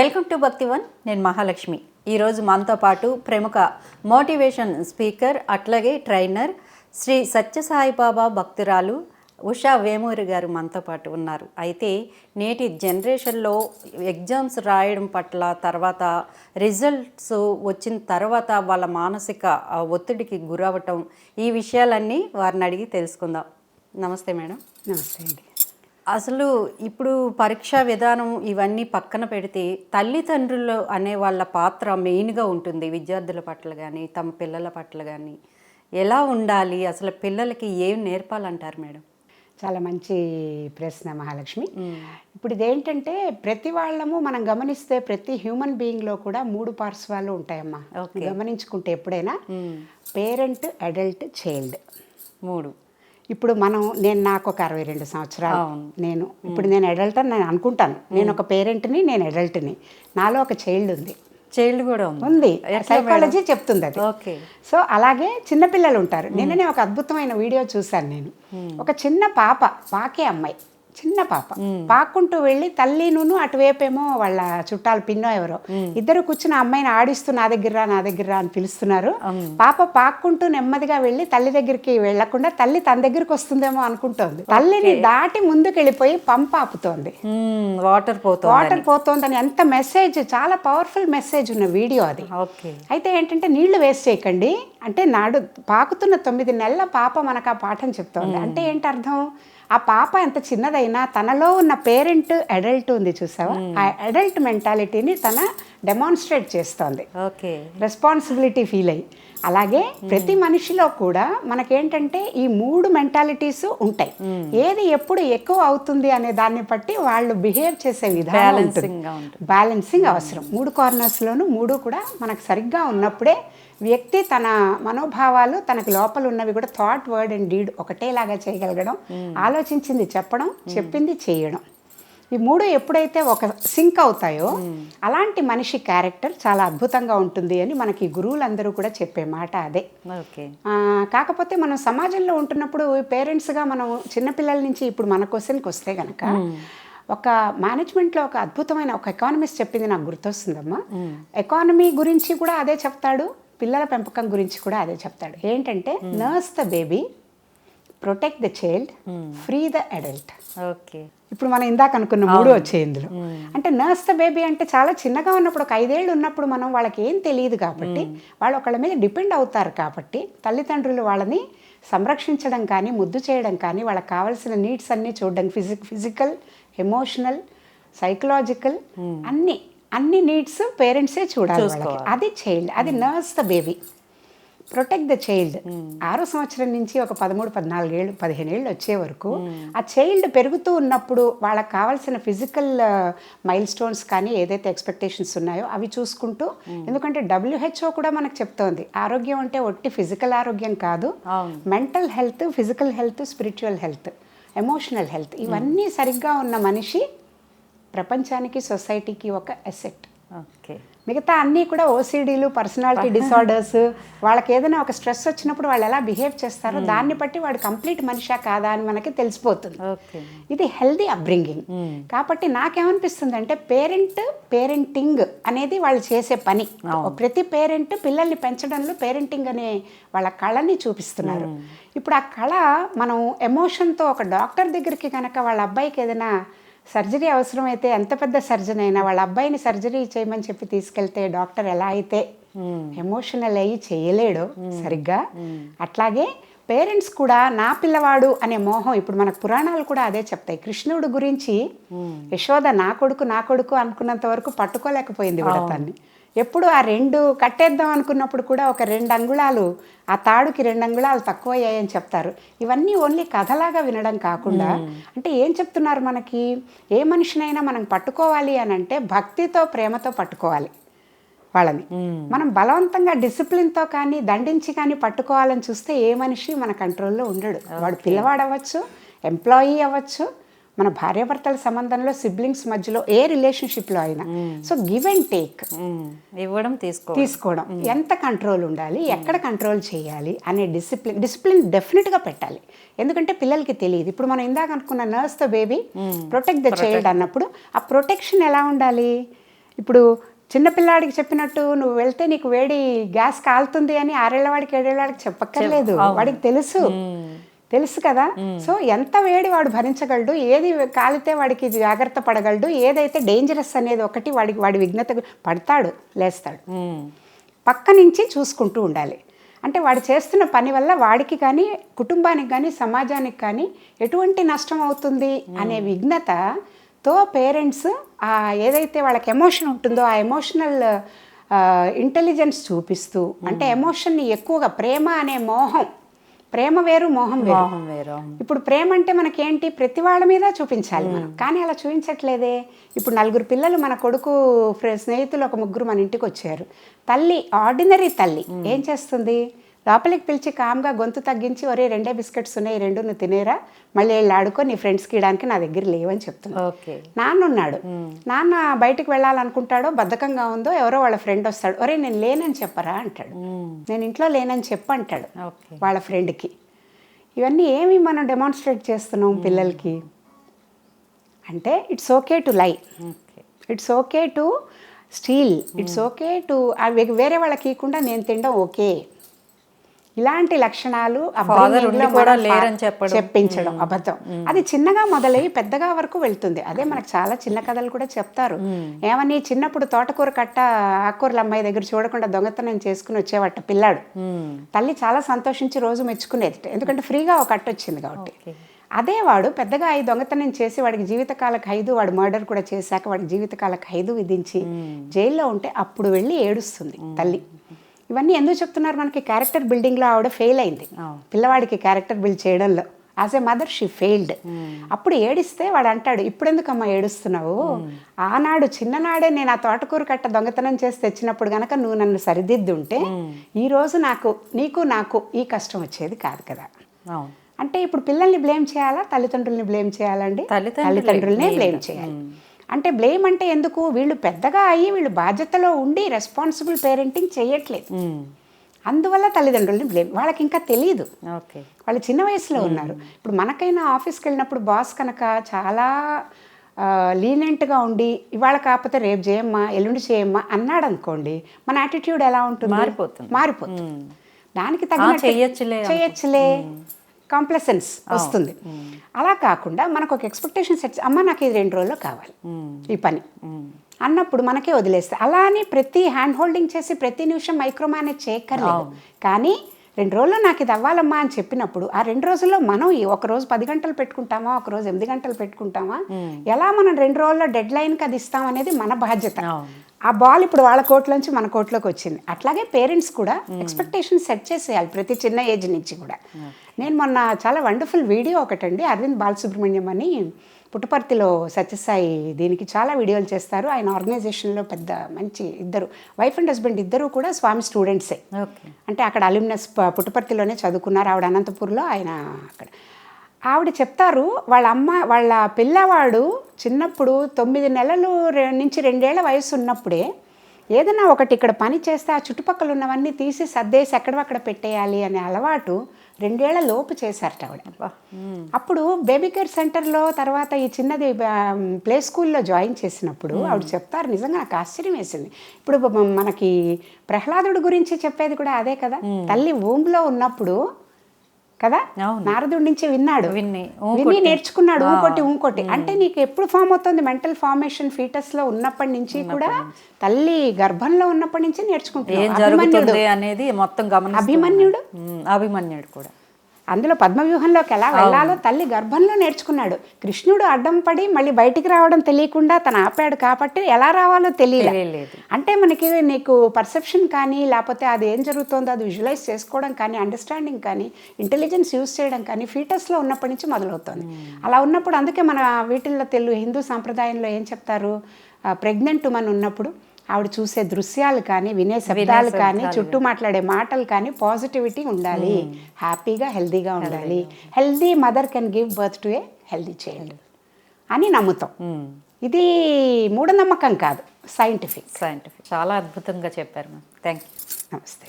Welcome to Bhaktivan నేను మహాలక్ష్మి. ఈరోజు మనతో పాటు ప్రముఖ మోటివేషన్ స్పీకర్ అట్లాగే ట్రైనర్ శ్రీ సత్యసాయిబాబా భక్తురాలు ఉషా వేమూరి గారు మనతో పాటు ఉన్నారు. అయితే నేటి జనరేషన్లో ఎగ్జామ్స్ రాయడం పట్ల తర్వాత రిజల్ట్స్ వచ్చిన తర్వాత వాళ్ళ మానసిక ఆ, ఒత్తిడికి గురవటం ఈ విషయాలన్నీ వారిని అడిగి తెలుసుకుందాం. నమస్తే మేడం. నమస్తే అండి. అసలు ఇప్పుడు పరీక్షా విధానం ఇవన్నీ పక్కన పెడితే తల్లిదండ్రులు అనే వాళ్ళ పాత్ర మెయిన్గా ఉంటుంది. విద్యార్థుల పట్ల కానీ తమ పిల్లల పట్ల కానీ ఎలా ఉండాలి? అసలు పిల్లలకి ఏం నేర్పాలంటారు మేడం? చాలా మంచి ప్రశ్న మహాలక్ష్మి. ఇప్పుడు ఇదేంటంటే ప్రతి వాళ్ళము మనం గమనిస్తే ప్రతి హ్యూమన్ బీయింగ్లో కూడా మూడు పార్శ్వాలు ఉంటాయమ్మా. గమనించుకుంటే ఎప్పుడైనా పేరెంట్ అడల్ట్ చైల్డ్. మూడు. ఇప్పుడు మనం నేను నాకు ఒక అరవై రెండు సంవత్సరాలు. నేను ఇప్పుడు నేను అడల్ట్ అని నేను అనుకుంటాను. నేను ఒక పేరెంట్ని నేను అడల్ట్ని నాలో ఒక చైల్డ్ ఉంది. చైల్డ్ కూడా ఉంది. సైకాలజీ చెప్తుంది అది. ఓకే. సో అలాగే చిన్నపిల్లలు ఉంటారు. నిన్ననే ఒక అద్భుతమైన వీడియో చూశాను నేను. ఒక చిన్న పాప పాకే అమ్మాయి. చిన్న పాప. పాక్కుంటూ వెళ్ళి తల్లిను అటువైపేమో వాళ్ళ చుట్టాలు పిన్నో ఎవరో. ఇద్దరు కూర్చుని అమ్మాయిని ఆడిస్తూ నా దగ్గర రా నా దగ్గర రా అని పిలుస్తున్నారు. పాప పాక్కుంటూ నెమ్మదిగా వెళ్ళి తల్లి దగ్గరికి వెళ్ళకుండా తల్లి తన దగ్గరికి వస్తుందేమో అనుకుంటోంది. తల్లిని దాటి ముందుకు వెళ్ళిపోయి పంప ఆపుతోంది. వాటర్ పోతుంది వాటర్ పోతోందని. ఎంత మెసేజ్ చాలా పవర్ఫుల్ మెసేజ్ ఉన్న వీడియో అది. అయితే ఏంటంటే నీళ్ళు వేస్ట్ చేయకండి. అంటే నాడు పాకుతున్న తొమ్మిది నెలల పాప మనకు ఆ పాఠం చెప్తోంది. అంటే ఏంటి అర్థం ఆ పాప ఎంత చిన్నదైనా తనలో ఉన్న పేరెంట్ అడల్ట్ ఉంది చూసావా? ఆ అడల్ట్ మెంటాలిటీని తన డెమాన్స్ట్రేట్ చేస్తోంది. ఓకే. రెస్పాన్సిబిలిటీ ఫీల్ అయ్యి. అలాగే ప్రతి మనిషిలో కూడా మనకేంటంటే ఈ మూడు మెంటాలిటీస్ ఉంటాయి. ఏది ఎప్పుడు ఎక్కువ అవుతుంది అనే దాన్ని బట్టి వాళ్ళు బిహేవ్ చేసే విధానం. బ్యాలెన్సింగ్ అవసరం. మూడు కార్నర్స్లోనూ మూడు కూడా మనకు సరిగ్గా ఉన్నప్పుడే వ్యక్తి తన మనోభావాలు తనకి లోపల ఉన్నవి కూడా థాట్ వర్డ్ అండ్ డీడ్ ఒకటేలాగా చేయగలగడం ఆలోచించింది చెప్పడం చెప్పింది చేయడం. ఈ మూడు ఎప్పుడైతే ఒక సింక్ అవుతాయో అలాంటి మనిషి క్యారెక్టర్ చాలా అద్భుతంగా ఉంటుంది అని మనకి గురువులందరూ కూడా చెప్పే మాట అదే. కాకపోతే మనం సమాజంలో ఉంటున్నప్పుడు పేరెంట్స్గా మనం చిన్నపిల్లల నుంచి ఇప్పుడు మన క్వశ్చన్కి వస్తే గనక ఒక మేనేజ్మెంట్లో ఒక అద్భుతమైన ఒక ఎకానమిస్ట్ చెప్పింది నాకు గుర్తొస్తుందమ్మా. ఎకానమీ గురించి కూడా అదే చెప్తాడు పిల్లల పెంపకం గురించి కూడా అదే చెప్తాడు. ఏంటంటే nurse the baby protect the child free the adult okay. ఇప్పుడు మనం ఇందాక అనుకున్న మూడు వచ్చాయి ఇందులో. అంటే నర్స్ ద బేబీ అంటే చాలా చిన్నగా ఉన్నప్పుడు ఒక ఐదేళ్ళు ఉన్నప్పుడు మనం వాళ్ళకి ఏం తెలియదు కాబట్టి వాళ్ళు ఒకళ్ళ మీద డిపెండ్ అవుతారు కాబట్టి తల్లిదండ్రులు వాళ్ళని సంరక్షించడం కానీ ముద్దు చేయడం కానీ వాళ్ళకి కావాల్సిన నీడ్స్ అన్నీ చూడడం ఫిజిక్ ఫిజికల్ ఎమోషనల్ సైకలాజికల్ అన్ని అన్ని నీడ్స్ పేరెంట్సే చూడాలి వాళ్ళకి. అది చైల్డ్ అది nurse the baby. Protect the child ఆరో సంవత్సరం నుంచి ఒక పదమూడు పద్నాలుగేళ్ళు పదిహేను ఏళ్ళు వచ్చే వరకు ఆ చైల్డ్ పెరుగుతూ ఉన్నప్పుడు వాళ్ళకి కావాల్సిన ఫిజికల్ మైల్ స్టోన్స్ కానీ ఏదైతే ఎక్స్పెక్టేషన్స్ ఉన్నాయో అవి చూసుకుంటూ ఎందుకంటే డబ్ల్యూహెచ్ఓ కూడా మనకు చెప్తోంది. ఆరోగ్యం అంటే ఒట్టి ఫిజికల్ ఆరోగ్యం కాదు. Mental health physical health spiritual health emotional health ఇవన్నీ సరిగ్గా ఉన్న మనిషి ప్రపంచానికి సొసైటీకి ఒక అసెట్ ఓకే మిగతా అన్నీ కూడా ఓసిడీలు పర్సనాలిటీ డిసార్డర్స్ వాళ్ళకి ఏదైనా ఒక స్ట్రెస్ వచ్చినప్పుడు వాళ్ళు ఎలా బిహేవ్ చేస్తారో దాన్ని బట్టి వాడు కంప్లీట్ మనిషా కాదా అని మనకి తెలిసిపోతుంది. ఇది హెల్దీ అప్బ్రింగింగ్ కాబట్టి నాకేమనిపిస్తుంది అంటే పేరెంట్ పేరెంటింగ్ అనేది వాళ్ళు చేసే పని. ప్రతి పేరెంట్ పిల్లల్ని పెంచడంలో పేరెంటింగ్ అనే వాళ్ళ కళని చూపిస్తున్నారు. ఇప్పుడు ఆ కళ మనం ఎమోషన్తో ఒక డాక్టర్ దగ్గరికి కనుక వాళ్ళ అబ్బాయికి ఏదైనా సర్జరీ అవసరమైతే ఎంత పెద్ద సర్జన్ అయినా వాళ్ళ అబ్బాయిని సర్జరీ చేయమని చెప్పి తీసుకెళ్తే డాక్టర్ ఎలా అయితే ఎమోషనల్ అయ్యి చేయలేడో సరిగ్గా అట్లాగే పేరెంట్స్ కూడా నా పిల్లవాడు అనే మోహం ఇప్పుడు మనకు పురాణాలు కూడా అదే చెప్తాయి. కృష్ణుడు గురించి యశోద నా కొడుకు నా కొడుకు అనుకున్నంత వరకు పట్టుకోలేకపోయింది విడతాన్ని. ఎప్పుడు ఆ రెండు కట్టేద్దాం అనుకున్నప్పుడు కూడా ఒక రెండు అంగుళాలు ఆ తాడుకి రెండు అంగుళాలు తక్కువ అయ్యాయని చెప్తారు. ఇవన్నీ ఓన్లీ కథలాగా వినడం కాకుండా అంటే ఏం చెప్తున్నారు మనకి? ఏ మనిషినైనా మనం పట్టుకోవాలి అని అంటే భక్తితో ప్రేమతో పట్టుకోవాలి వాళ్ళని. మనం బలవంతంగా డిసిప్లిన్తో కానీ దండించి కానీ పట్టుకోవాలని చూస్తే ఏ మనిషి మన కంట్రోల్లో ఉండడు. వాడు పిల్లవాడు అవ్వచ్చు ఎంప్లాయీ అవ్వచ్చు మన భార్యాభర్తల సంబంధంలో సిబ్లింగ్స్ మధ్యలో ఏ రిలేషన్షిప్లో అయినా. So give and take. ఇవ్వడం తీసుకో తీసుకోవడం. ఎంత కంట్రోల్ ఉండాలి ఎక్కడ కంట్రోల్ చేయాలి అనే డిసిప్లిన్ డిసిప్లిన్ డెఫినెట్గా పెట్టాలి. ఎందుకంటే పిల్లలకి తెలియదు. ఇప్పుడు మనం ఇందాక అనుకున్న nurse the baby protect the child అన్నప్పుడు ఆ ప్రొటెక్షన్ ఎలా ఉండాలి? ఇప్పుడు చిన్నపిల్లాడికి చెప్పినట్టు నువ్వు వెళ్తే నీకు వేడి గ్యాస్ కాలుతుంది అని ఆరేళ్ళవాడికి ఏడేళ్ళవాడికి చెప్పక్కర్లేదు. వాడికి తెలుసు. తెలుసు కదా? సో ఎంత వేడి వాడు భరించగలడు ఏది కాలితే వాడికి జాగ్రత్త పడగలడు ఏదైతే డేంజరస్ అనేది ఒకటి వాడికి వాడి విఘ్నత పడతాడు లేస్తాడు. పక్క నుంచి చూసుకుంటూ ఉండాలి. అంటే వాడు చేస్తున్న పని వల్ల వాడికి కానీ కుటుంబానికి కానీ సమాజానికి కానీ ఎటువంటి నష్టం అవుతుంది అనే విఘ్నతతో పేరెంట్స్ ఆ ఏదైతే వాళ్ళకి ఎమోషన్ ఉంటుందో ఆ ఎమోషనల్ ఇంటెలిజెన్స్ చూపిస్తూ అంటే ఎమోషన్ని ఎక్కువగా ప్రేమ అనే మోహం ప్రేమ వేరు మోహం వేరు. మోహం వేరు అవును. ఇప్పుడు ప్రేమ అంటే మనకేంటి? ప్రతి వాళ్ళ మీద చూపించాలి మనం. కానీ అలా చూపించట్లేదే. ఇప్పుడు నలుగురు పిల్లలు మన కొడుకు స్నేహితులు ఒక ముగ్గురు మన ఇంటికి వచ్చారు. తల్లి ఆర్డినరీ తల్లి ఏం చేస్తుంది? లోపలికి పిలిచి కామ్గా గొంతు తగ్గించి ఒరే రెండే బిస్కెట్స్ ఉన్నాయి రెండు నువ్వు తినేరా మళ్ళీ వెళ్ళి ఆడుకో నీ ఫ్రెండ్స్కి ఇవ్వడానికి నా దగ్గర లేవని చెప్తుంది ఓకే. నాన్న ఉన్నాడు నాన్న బయటికి వెళ్ళాలనుకుంటాడో బద్ధకంగా ఉందో ఎవరో వాళ్ళ ఫ్రెండ్ వస్తాడు. ఒరే నేను లేనని చెప్పరా? అంటాడు. నేను ఇంట్లో లేనని చెప్పు అంటాడు ఓకే. వాళ్ళ ఫ్రెండ్కి. ఇవన్నీ ఏమి మనం డెమాన్స్ట్రేట్ చేస్తున్నాం పిల్లలకి? అంటే it's okay to lie. It's okay to steal. It's okay to వేరే వాళ్ళకి ఇవ్వకుండా నేను తినడం ఓకే. ఇలాంటి లక్షణాలు. చెప్పించడం అబద్ధం. అది చిన్నగా మొదలై పెద్దగా వరకు వెళ్తుంది. అదే మనకు చాలా చిన్న కథలు కూడా చెప్తారు. ఏమని చిన్నప్పుడు తోటకూర కట్ట ఆకుకూరల అమ్మాయి దగ్గర చూడకుండా దొంగతనం చేసుకుని వచ్చేవట పిల్లాడు. తల్లి చాలా సంతోషించి రోజు మెచ్చుకునేది. ఎందుకంటే ఫ్రీగా ఒక కట్ట వచ్చింది కాబట్టి. అదే వాడు పెద్దగా ఈ దొంగతనం చేసి వాడికి జీవితకాల ఖైదు వాడు మర్డర్ కూడా చేశాక వాడికి జీవితకాల ఖైదు విధించి జైల్లో ఉంటే అప్పుడు వెళ్ళి ఏడుస్తుంది తల్లి. ఇవన్నీ ఎందుకు చెప్తున్నారు? మనకి క్యారెక్టర్ బిల్డింగ్లో ఆవిడ ఫెయిల్ అయింది. పిల్లవాడికి క్యారెక్టర్ బిల్డ్ చేయడంలో. As a mother she failed అప్పుడు ఏడిస్తే వాడు అంటాడు ఇప్పుడెందుకమ్మా ఏడుస్తున్నావు? ఆనాడు చిన్ననాడే నేను ఆ తోటకూర కట్ట దొంగతనం చేసి తెచ్చినప్పుడు గనక నువ్వు నన్ను సరిదిద్దుంటే ఈ రోజు నాకు నీకు నాకు ఈ కష్టం వచ్చేది కాదు కదా. అంటే ఇప్పుడు పిల్లల్ని బ్లేమ్ చేయాలా? తల్లిదండ్రుల్ని బ్లేమ్ చేయాలండి? తల్లిదండ్రులే తల్లిదండ్రులనే. బ్లేమ్ చేయాలి. అంటే బ్లేమ్ అంటే ఎందుకు? వీళ్ళు పెద్దగా అయ్యి వీళ్ళు బాధ్యతలో ఉండి రెస్పాన్సిబుల్ పేరెంటింగ్ చేయట్లేదు. అందువల్ల తల్లిదండ్రుల్ని బ్లేమ్ వాళ్ళకి ఇంకా తెలియదు ఓకే. వాళ్ళు చిన్న వయసులో ఉన్నారు. ఇప్పుడు మనకైనా ఆఫీస్కి వెళ్ళినప్పుడు బాస్ కనుక చాలా లీనెంట్గా ఉండి ఇవాళ కాకపోతే రేపు చేయమ్మా ఎల్లుండి చేయమ్మా అన్నాడు అనుకోండి మన యాటిట్యూడ్ ఎలా ఉంటుంది? మారిపోతుంది. మారిపోతుంది. దానికి చెయ్యొచ్చులే అనుకో. చేయొచ్చులే కాంప్లసెన్స్ వస్తుంది. అలా కాకుండా మనకు ఒక ఎక్స్పెక్టేషన్ సెట్ అమ్మ నాకు ఇది రెండు రోజుల్లో కావాలి. ఈ పని. అన్నప్పుడు మనకే వదిలేస్తే అలా అని ప్రతి హ్యాండ్ హోల్డింగ్ చేసి ప్రతి నిమిషం మైక్రో మేనేజ్ చేయక్కర్లేదు కానీ రెండు రోజుల్లో నాకు ఇది అవ్వాలమ్మా అని చెప్పినప్పుడు ఆ రెండు రోజుల్లో మనం ఒక రోజు పది గంటలు పెట్టుకుంటామా ఒక రోజు ఎనిమిది గంటలు పెట్టుకుంటామా? ఎలా మనం రెండు రోజుల్లో డెడ్ లైన్కి అది ఇస్తాం అనేది మన బాధ్యత. ఆ బాల్ ఇప్పుడు వాళ్ళ కోట్లోంచి మన కోట్లోకి వచ్చింది. అట్లాగే పేరెంట్స్ కూడా ఎక్స్పెక్టేషన్ సెట్ చేసేయాలి ప్రతి చిన్న ఏజ్ నుంచి కూడా. నేను మొన్న చాలా వండర్ఫుల్ వీడియో ఒకటండి. అరవింద్ బాలసుబ్రహ్మణ్యం అని పుట్టపర్తిలో సత్యసాయి దీనికి చాలా వీడియోలు చేస్తారు. ఆయన ఆర్గనైజేషన్లో పెద్ద మంచి ఇద్దరు వైఫ్ అండ్ హస్బెండ్ ఇద్దరు కూడా స్వామి స్టూడెంట్సే. అంటే అక్కడ అల్యూమినస్ పుట్టపర్తిలోనే చదువుకున్నారు. ఆవిడ అనంతపూర్లో ఆయన అక్కడ ఆవిడ చెప్తారు వాళ్ళ అమ్మ వాళ్ళ పిల్లవాడు చిన్నప్పుడు తొమ్మిది నెలలు నుంచి రెండేళ్ళ వయసు ఉన్నప్పుడే ఏదైనా ఒకటి ఇక్కడ పని చేస్తే ఆ చుట్టుపక్కల ఉన్నవన్నీ తీసి సర్దేసి ఎక్కడక్కడ పెట్టేయాలి అనే అలవాటు రెండేళ్ళ లోపు చేశారట ఆవిడ. అప్పుడు బేబీ కేర్ సెంటర్లో తర్వాత ఈ చిన్నది ప్లే స్కూల్లో జాయిన్ చేసినప్పుడు ఆవిడ చెప్తారు నిజంగా నాకు ఆశ్చర్యం వేసింది. ఇప్పుడు మనకి ప్రహ్లాదుడి గురించి చెప్పేది కూడా అదే కదా. తల్లి ఊంలో ఉన్నప్పుడు కదా. నారదుడి నుంచి విన్నాడు. విన్ని, విని నేర్చుకున్నాడు. ఊకొట్టి ఊకొట్టి. అంటే నీకు ఎప్పుడు ఫామ్ అవుతుంది? మెంటల్ ఫార్మేషన్ ఫీటస్లో ఉన్నప్పటి నుంచి కూడా తల్లి గర్భంలో ఉన్నప్పటి నుంచి నేర్చుకుంటున్నాడు అభిమన్యుడు. అనేది మొత్తం అభిమన్యుడు. అభిమన్యుడు కూడా. అందులో పద్మవ్యూహంలోకి ఎలా వెళ్ళాలో తల్లి గర్భంలో నేర్చుకున్నాడు. కృష్ణుడు అడ్డం పడి మళ్ళీ బయటికి రావడం తెలియకుండా తను ఆపాడు కాబట్టి ఎలా రావాలో తెలియలేదు. అంటే మనకి నీకు పర్సెప్షన్ కానీ లేకపోతే అది ఏం జరుగుతుందో అది విజువలైజ్ చేసుకోవడం కానీ అండర్స్టాండింగ్ కానీ ఇంటెలిజెన్స్ యూస్ చేయడం కానీ ఫీటస్లో ఉన్నప్పటి నుంచి మొదలవుతుంది. అలా ఉన్నప్పుడు అందుకే మన వీటిల్లో తెలుగు హిందూ సాంప్రదాయంలో ఏం చెప్తారు? ప్రెగ్నెంట్ ఉమెన్ ఉన్నప్పుడు ఆవిడ చూసే దృశ్యాలు కానీ వినే శబ్దాలు కానీ చుట్టూ మాట్లాడే మాటలు కానీ పాజిటివిటీ ఉండాలి. హ్యాపీగా హెల్దీగా ఉండాలి. Healthy mother can give birth to a healthy child అని నమ్ముతాం. ఇది మూఢనమ్మకం కాదు సైంటిఫిక్ సైంటిఫిక్ చాలా అద్భుతంగా చెప్పారు మ్యామ్ థ్యాంక్ యూ నమస్తే.